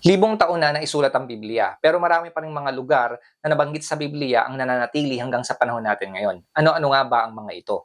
Libong taon na naisulat ang Biblia, pero marami pa rin mga lugar na nabanggit sa Biblia ang nananatili hanggang sa panahon natin ngayon. Ano-ano nga ba ang mga ito?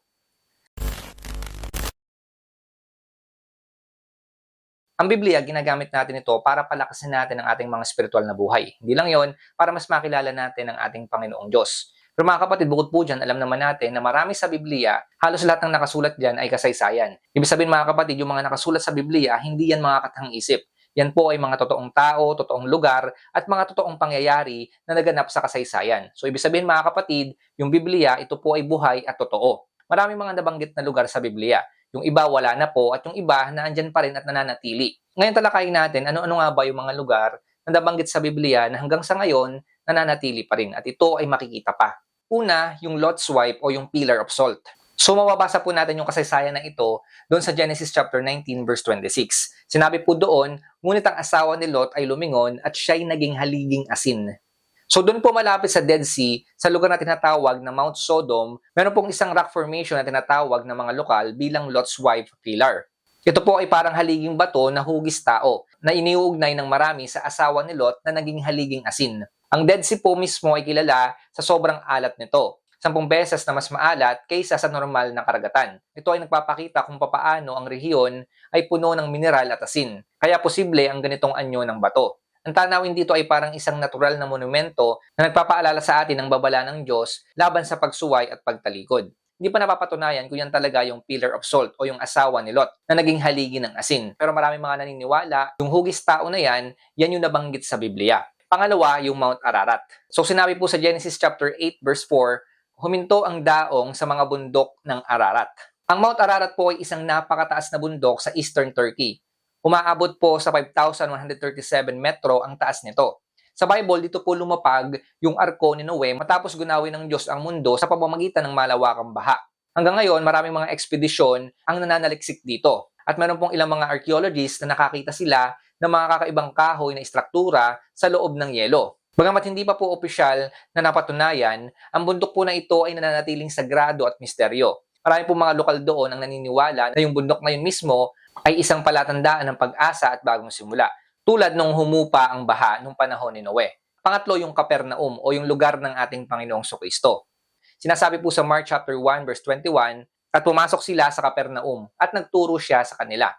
Ang Biblia, ginagamit natin ito para palakasin natin ang ating mga spiritual na buhay. Hindi lang yon para mas makilala natin ang ating Panginoong Diyos. Pero mga kapatid, bukod po dyan, alam naman natin na marami sa Biblia, halos lahat ng nakasulat dyan ay kasaysayan. Ibig sabihin mga kapatid, yung mga nakasulat sa Biblia, hindi yan mga katang isip. Yan po ay mga totoong tao, totoong lugar, at mga totoong pangyayari na naganap sa kasaysayan. So ibig sabihin mga kapatid, yung Biblia, ito po ay buhay at totoo. Maraming mga nabanggit na lugar sa Biblia. Yung iba wala na po at yung iba naandyan pa rin at nananatili. Ngayon talakayin natin ano-ano nga ba yung mga lugar na nabanggit sa Biblia na hanggang sa ngayon nananatili pa rin at ito ay makikita pa. Una, yung Lot's wife o yung pillar of salt. So mababasa po natin yung kasaysayan na ito doon sa Genesis chapter 19 verse 26. Sinabi po doon, ngunit ang asawa ni Lot ay lumingon at siya'y naging haliging asin. So doon po malapit sa Dead Sea, sa lugar na tinatawag na Mount Sodom, meron pong isang rock formation na tinatawag ng mga lokal bilang Lot's wife pillar. Ito po ay parang haliging bato na hugis tao na iniuugnay ng marami sa asawa ni Lot na naging haliging asin. Ang Dead Sea po mismo ay kilala sa sobrang alat nito. Sampung beses na mas maalat kaysa sa normal na karagatan. Ito ay nagpapakita kung papaano ang rehiyon ay puno ng mineral at asin. Kaya posible ang ganitong anyo ng bato. Ang tanawin dito ay parang isang natural na monumento na nagpapaalala sa atin ng babala ng Diyos laban sa pagsuway at pagtalikod. Hindi pa napapatunayan kung yan talaga yung pillar of salt o yung asawa ni Lot na naging haligi ng asin. Pero maraming mga naniniwala, yung hugis tao na yan, yan yung nabanggit sa Biblia. Pangalawa, yung Mount Ararat. So sinabi po sa Genesis chapter 8 verse 4, huminto ang daong sa mga bundok ng Ararat. Ang Mount Ararat po ay isang napakataas na bundok sa eastern Turkey Umaabot po sa 5,137 metro ang taas nito. Sa Bible, dito po lumapag yung arko ni Noe matapos gunawin ng Diyos ang mundo sa pamamagitan ng malawakang baha. Hanggang ngayon, maraming mga ekspedisyon ang nananaliksik dito. At meron pong ilang mga archaeologists na nakakita sila ng mga kakaibang kahoy na istruktura sa loob ng yelo. Bagamat hindi pa po opisyal na napatunayan, ang bundok po na ito ay nananatiling sagrado at misteryo. Marami po mga lokal doon ang naniniwala na yung bundok na yun mismo ay isang palatandaan ng pag-asa at bagong simula, tulad nung humupa ang baha nung panahon ni Noe. Pangatlo yung Kapernaum o yung lugar ng ating Panginoong Sokristo. Sinasabi po sa Mark chapter 1 verse 21, at pumasok sila sa Kapernaum at nagturo siya sa kanila.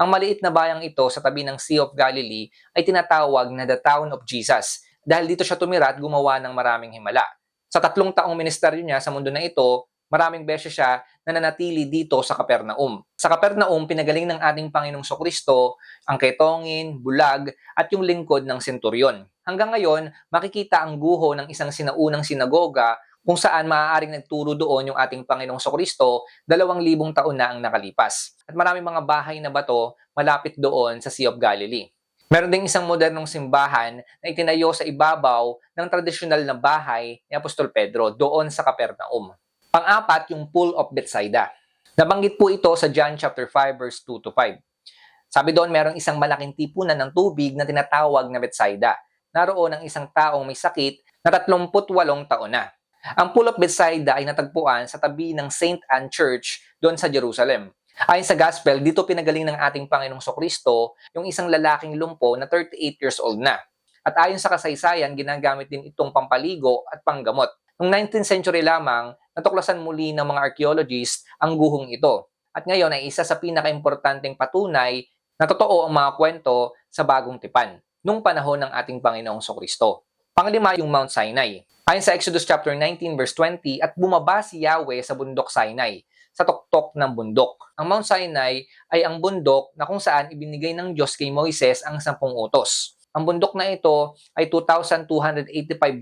Ang maliit na bayang ito sa tabi ng Sea of Galilee ay tinatawag na the town of Jesus dahil dito siya tumira at gumawa ng maraming himala. Sa tatlong taong ministeryo niya sa mundo na ito, maraming beses siya na nanatili dito sa Kapernaum. Sa Kapernaum, pinagaling ng ating Panginoong Sokristo ang ketongin, bulag, at yung lingkod ng senturyon. Hanggang ngayon, makikita ang guho ng isang sinaunang sinagoga kung saan maaaring nagturo doon yung ating Panginoong Sokristo dalawang libong taon na ang nakalipas. At maraming mga bahay na bato malapit doon sa Sea of Galilee. Meron ding isang modernong simbahan na itinayo sa ibabaw ng tradisyonal na bahay ni Apostol Pedro doon sa Kapernaum. Pang-apat, yung Pool of Bethsaida. Nabanggit po ito sa John chapter 5 verse 2 to 5. Sabi doon, merong isang malaking tipunan ng tubig na tinatawag na Bethsaida. Naroon ang isang taong may sakit na 38 taon na. Ang Pool of Bethsaida ay natagpuan sa tabi ng St. Anne Church doon sa Jerusalem. Ayon sa Gospel, dito pinagaling ng ating Panginoong Sokristo yung isang lalaking lumpo na 38 years old na. At ayon sa kasaysayan, ginagamit din itong pampaligo at panggamot. Noong 19th century lamang, natuklasan muli ng mga archaeologists ang guhong ito. At ngayon ay isa sa pinakaimportanteng patunay na totoo ang mga kwento sa bagong tipan, nung panahon ng ating Panginoong Sokristo. Panglima yung Mount Sinai. Ayon sa Exodus chapter 19 verse 20, at bumaba si Yahweh sa bundok Sinai, sa tuktok ng bundok. Ang Mount Sinai ay ang bundok na kung saan ibinigay ng Diyos kay Moises ang sampung utos. Ang bundok na ito ay 2,285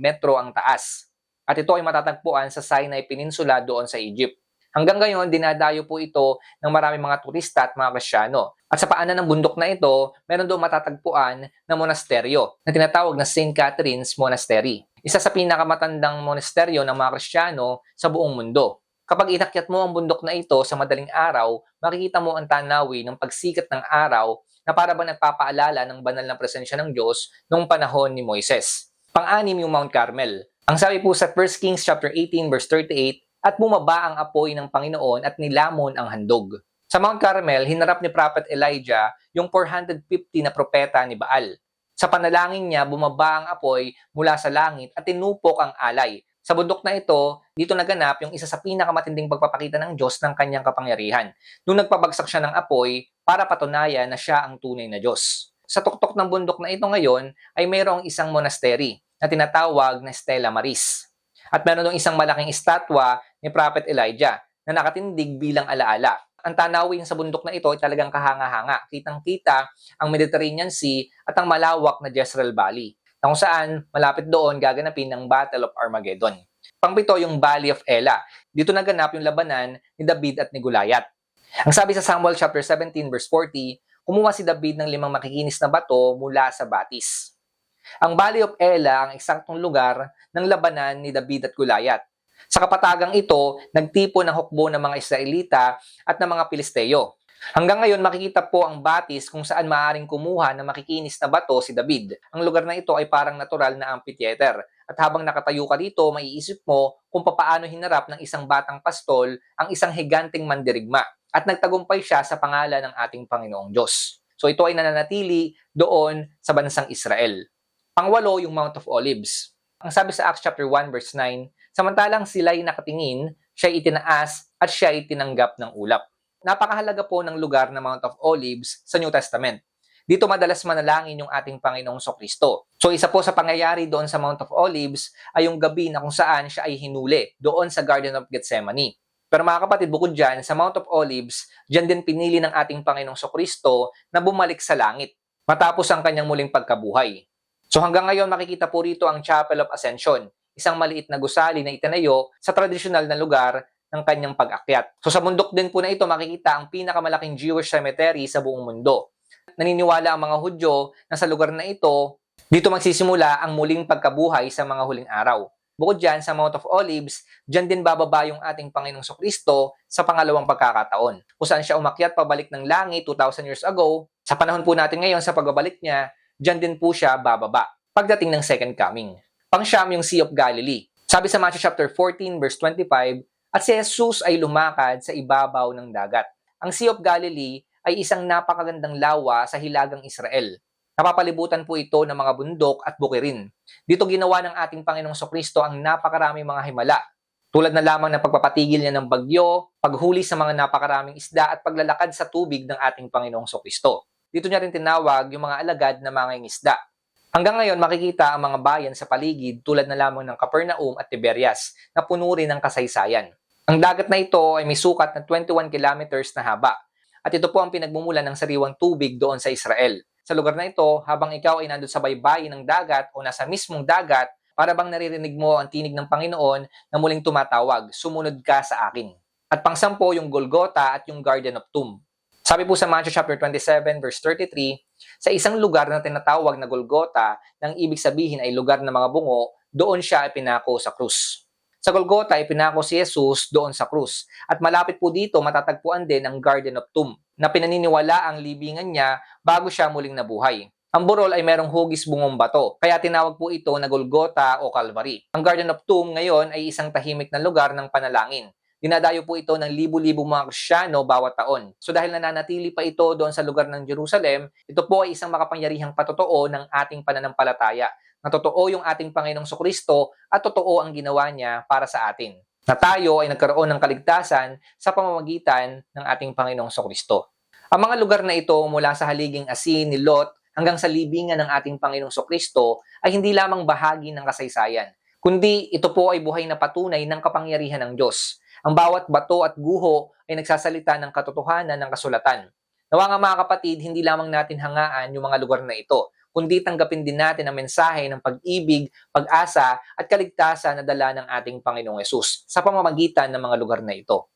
metro ang taas at ito ay matatagpuan sa Sinai Peninsula doon sa Egypt. Hanggang ngayon, dinadayo po ito ng maraming mga turista at mga Krisyano. At sa paanan ng bundok na ito, meron doon matatagpuan na monasteryo na tinatawag na St. Catherine's Monastery. Isa sa pinakamatandang monasteryo ng mga Krisyano sa buong mundo. Kapag inakyat mo ang bundok na ito sa madaling araw, makikita mo ang tanawi ng pagsikat ng araw na para ba nagpapaalala ng banal na presensya ng Diyos noong panahon ni Moises. Pang-anim yung Mount Carmel. Ang sabi po sa 1 Kings chapter 18 verse 38, at bumaba ang apoy ng Panginoon at nilamon ang handog. Sa Mount Carmel, hinarap ni Prophet Elijah yung 450 na propeta ni Baal. Sa panalangin niya, bumaba ang apoy mula sa langit at tinupok ang alay. Sa bundok na ito, dito naganap yung isa sa pinakamatinding pagpapakita ng Diyos ng kanyang kapangyarihan. Nung nagpabagsak siya ng apoy para patunayan na siya ang tunay na Diyos. Sa tuktok ng bundok na ito ngayon ay mayroong isang monastery na tinatawag na Stella Maris. At meron dong isang malaking estatwa ni Prophet Elijah na nakatindig bilang alaala. Ang tanawin sa bundok na ito ay talagang kahanga-hanga. Kitang-kita ang Mediterranean Sea at ang malawak na Jezreel Valley na kung saan malapit doon gaganapin ang Battle of Armageddon. Pangpito yung Valley of Ela. Dito naganap yung labanan ni David at ni Goliath. Ang sabi sa Samuel chapter 17 verse 40, kumuha si David ng limang makikinis na bato mula sa batis. Ang Valley of Ela ang eksaktong lugar ng labanan ni David at Goliath. Sa kapatagang ito, nagtipo ng hukbo ng mga Israelita at ng mga Pilisteo. Hanggang ngayon, makikita po ang batis kung saan maaaring kumuha ng makikinis na bato si David. Ang lugar na ito ay parang natural na amphitheater. At habang nakatayo ka dito, maiisip mo kung papaano hinarap ng isang batang pastol ang isang higanting mandirigma. At nagtagumpay siya sa pangalan ng ating Panginoong Diyos. So ito ay nananatili doon sa bansang Israel. Pangwalo yung Mount of Olives. Ang sabi sa Acts chapter 1 verse 9, samantalang sila'y nakatingin, siya itinaas at siya itinanggap ng ulap napakahalaga po ng lugar na Mount of Olives sa New Testament. Dito madalas manalangin yung ating Panginoong Sokristo. So isa po sa pangyayari doon sa Mount of Olives ay yung gabi na kung saan siya ay hinuli doon sa Garden of Gethsemane. Pero mga kapatid, bukod dyan, sa Mount of Olives, dyan din pinili ng ating Panginoong Sokristo na bumalik sa langit matapos ang kanyang muling pagkabuhay. So hanggang ngayon makikita po rito ang Chapel of Ascension, isang maliit na gusali na itinayo sa tradisyonal na lugar ng kanyang pag-akyat. So sa bundok din po na ito makikita ang pinakamalaking Jewish cemetery sa buong mundo. Naniniwala ang mga Hudyo na sa lugar na ito, dito magsisimula ang muling pagkabuhay sa mga huling araw. Bukod dyan, sa Mount of Olives, dyan din bababa yung ating Panginoong Kristo sa pangalawang pagkakataon. Kung saan siya umakyat pabalik ng langit 2,000 years ago, sa panahon po natin ngayon sa pagbabalik niya, dyan din po siya bababa pagdating ng second coming. Pangsyam yung Sea of Galilee. Sabi sa Matthew chapter 14 verse 25, at si Jesus ay lumakad sa ibabaw ng dagat. Ang Sea of Galilee ay isang napakagandang lawa sa hilagang Israel. Napapalibutan po ito ng mga bundok at bukirin. Dito ginawa ng ating Panginoong Sokristo ang napakaraming mga himala. Tulad na lamang ng pagpapatigil niya ng bagyo, paghuli sa mga napakaraming isda at paglalakad sa tubig ng ating Panginoong Sokristo. Dito niya rin tinawag yung mga alagad na mga isda. Hanggang ngayon makikita ang mga bayan sa paligid tulad na lamang ng Capernaum at Tiberias na puno rin ng kasaysayan. Ang dagat na ito ay may sukat na 21 kilometers na haba at ito po ang pinagmumulan ng sariwang tubig doon sa Israel. Sa lugar na ito, habang ikaw ay nandun sa baybayin ng dagat o nasa mismong dagat, para bang naririnig mo ang tinig ng Panginoon na muling tumatawag, sumunod ka sa akin. At pangsampo yung Golgota at yung Garden of Tomb. Sabi po sa Matthew chapter 27 verse 33, sa isang lugar na tinatawag na Golgota, nang ibig sabihin ay lugar ng mga bungo, doon siya ipinako sa krus. Sa Golgota, ipinako si Jesus doon sa krus. At malapit po dito matatagpuan din ang Garden of Tomb na pinaniniwala ang libingan niya bago siya muling nabuhay. Ang burol ay merong hugis bungong bato, kaya tinawag po ito na Golgota o Calvary. Ang Garden of Tomb ngayon ay isang tahimik na lugar ng panalangin. Dinadayo po ito ng libu-libong mga Krisyano bawat taon. So dahil nananatili pa ito doon sa lugar ng Jerusalem, ito po ay isang makapangyarihang patotoo ng ating pananampalataya na totoo yung ating Panginoong Kristo at totoo ang ginawa niya para sa atin. Na tayo ay nagkaroon ng kaligtasan sa pamamagitan ng ating Panginoong Kristo. Ang mga lugar na ito mula sa haliging asin ni Lot hanggang sa libingan ng ating Panginoong Kristo ay hindi lamang bahagi ng kasaysayan, kundi ito po ay buhay na patunay ng kapangyarihan ng Diyos. Ang bawat bato at guho ay nagsasalita ng katotohanan ng kasulatan. Nawa nga mga kapatid, hindi lamang natin hangaan yung mga lugar na ito, kundi tanggapin din natin ang mensahe ng pag-ibig, pag-asa at kaligtasan na dala ng ating Panginoong Yesus sa pamamagitan ng mga lugar na ito.